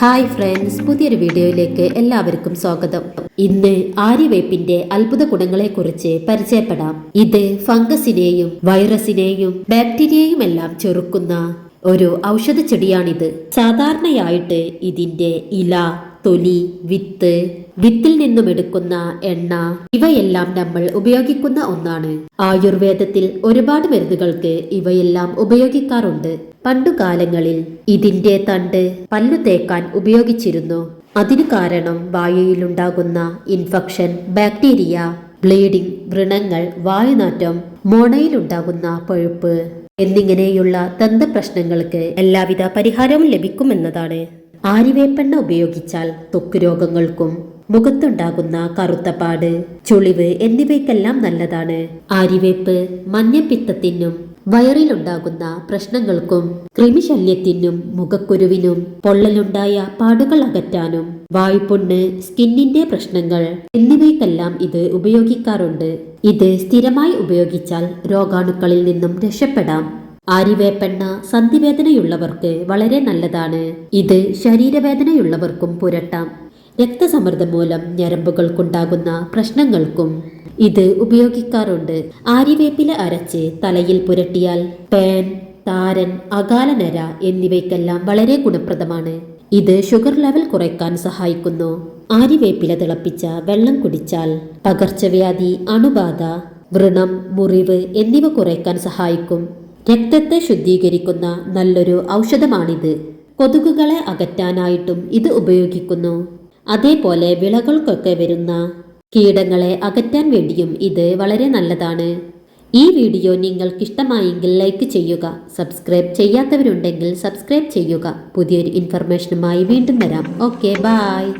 Hi friends പുതിയൊരു വീഡിയോയിലേക്ക് എല്ലാവർക്കും സ്വാഗതം. ഇന്ന് ആര്യവേപ്പിന്റെ അത്ഭുത ഗുണങ്ങളെക്കുറിച്ച് പരിചയപ്പെടാം. ഇത് ഫംഗസിനെയും വൈറസിനെയും ബാക്ടീരിയയും എല്ലാം ചെറുക്കുന്ന ഒരു ഔഷധ ചെടിയാണിത് സാധാരണയായിട്ട് ഇതിന്റെ ഇല തൊലി വിത്ത് വിത്തിൽ നിന്നും എടുക്കുന്ന എണ്ണ ഇവയെല്ലാം നമ്മൾ ഉപയോഗിക്കുന്ന ഒന്നാണ്. ആയുർവേദത്തിൽ ഒരുപാട് മരുന്നുകൾക്ക് ഇവയെല്ലാം ഉപയോഗിക്കാറുണ്ട്. പണ്ടുകാലങ്ങളിൽ ഇതിന്റെ തണ്ട് പല്ലു തേക്കാൻ ഉപയോഗിച്ചിരുന്നു. അതിനു കാരണം വായുവിലുണ്ടാകുന്ന ഇൻഫെക്ഷൻ ബാക്ടീരിയ ബ്ലീഡിംഗ് വ്രണങ്ങൾ വായുനാറ്റം മോണയിലുണ്ടാകുന്ന പഴുപ്പ് എന്നിങ്ങനെയുള്ള ദന്തപ്രശ്നങ്ങൾക്ക് എല്ലാവിധ പരിഹാരവും ലഭിക്കുമെന്നതാണ്. ആര്യവേപ്പെണ്ണ ഉപയോഗിച്ചാൽ ത്വക്ക് രോഗങ്ങൾക്കും മുഖത്തുണ്ടാകുന്ന കറുത്തപാട് ചുളിവ് എന്നിവയ്ക്കെല്ലാം നല്ലതാണ്. ആര്യവേപ്പ് മഞ്ഞപ്പിത്തത്തിനും വയറിലുണ്ടാകുന്ന പ്രശ്നങ്ങൾക്കും കൃമിശല്യത്തിനും മുഖക്കുരുവിനും പൊള്ളലുണ്ടായ പാടുകൾ അകറ്റാനും വായ്പുണ്ണ് സ്കിന്നിന്റെ പ്രശ്നങ്ങൾ എന്നിവയ്ക്കെല്ലാം ഇത് ഉപയോഗിക്കാറുണ്ട്. ഇത് സ്ഥിരമായി ഉപയോഗിച്ചാൽ രോഗാണുക്കളിൽ നിന്നും രക്ഷപ്പെടാം. ആര്യവേപ്പെണ്ണ സന്ധിവേദനയുള്ളവർക്ക് വളരെ നല്ലതാണ്. ഇത് ശരീരവേദനയുള്ളവർക്കും പുരട്ടാം. രക്തസമ്മർദ്ദം മൂലം ഞരമ്പുകൾക്കുണ്ടാകുന്ന പ്രശ്നങ്ങൾക്കും ഇത് ഉപയോഗിക്കാറുണ്ട്. ആര്യവേപ്പില അരച്ച് തലയിൽ പുരട്ടിയാൽ പേൻ താരൻ അകാലനര എന്നിവയ്ക്കെല്ലാം വളരെ ഗുണപ്രദമാണ്. ഇത് ഷുഗർ ലെവൽ കുറയ്ക്കാൻ സഹായിക്കുന്നു. ആരിവേപ്പില തിളപ്പിച്ച വെള്ളം കുടിച്ചാൽ പകർച്ചവ്യാധി അണുബാധ വ്രണം മുറിവ് എന്നിവ കുറയ്ക്കാൻ സഹായിക്കും. രക്തത്തെ ശുദ്ധീകരിക്കുന്ന നല്ലൊരു ഔഷധമാണിത്. കൊതുകുകളെ അകറ്റാനായിട്ടും ഇത് ഉപയോഗിക്കുന്നു. അതേപോലെ വിളകൾക്കൊക്കെ വരുന്ന കീടങ്ങളെ അകറ്റാൻ വേണ്ടിയും ഇത് വളരെ നല്ലതാണ്. ഈ വീഡിയോ നിങ്ങൾക്കിഷ്ടമായെങ്കിൽ ലൈക്ക് ചെയ്യുക സബ്സ്ക്രൈബ് ചെയ്യാത്തവരുണ്ടെങ്കിൽ സബ്സ്ക്രൈബ് ചെയ്യുക. പുതിയൊരു ഇൻഫർമേഷനുമായി വീണ്ടും വരാം. Okay bye.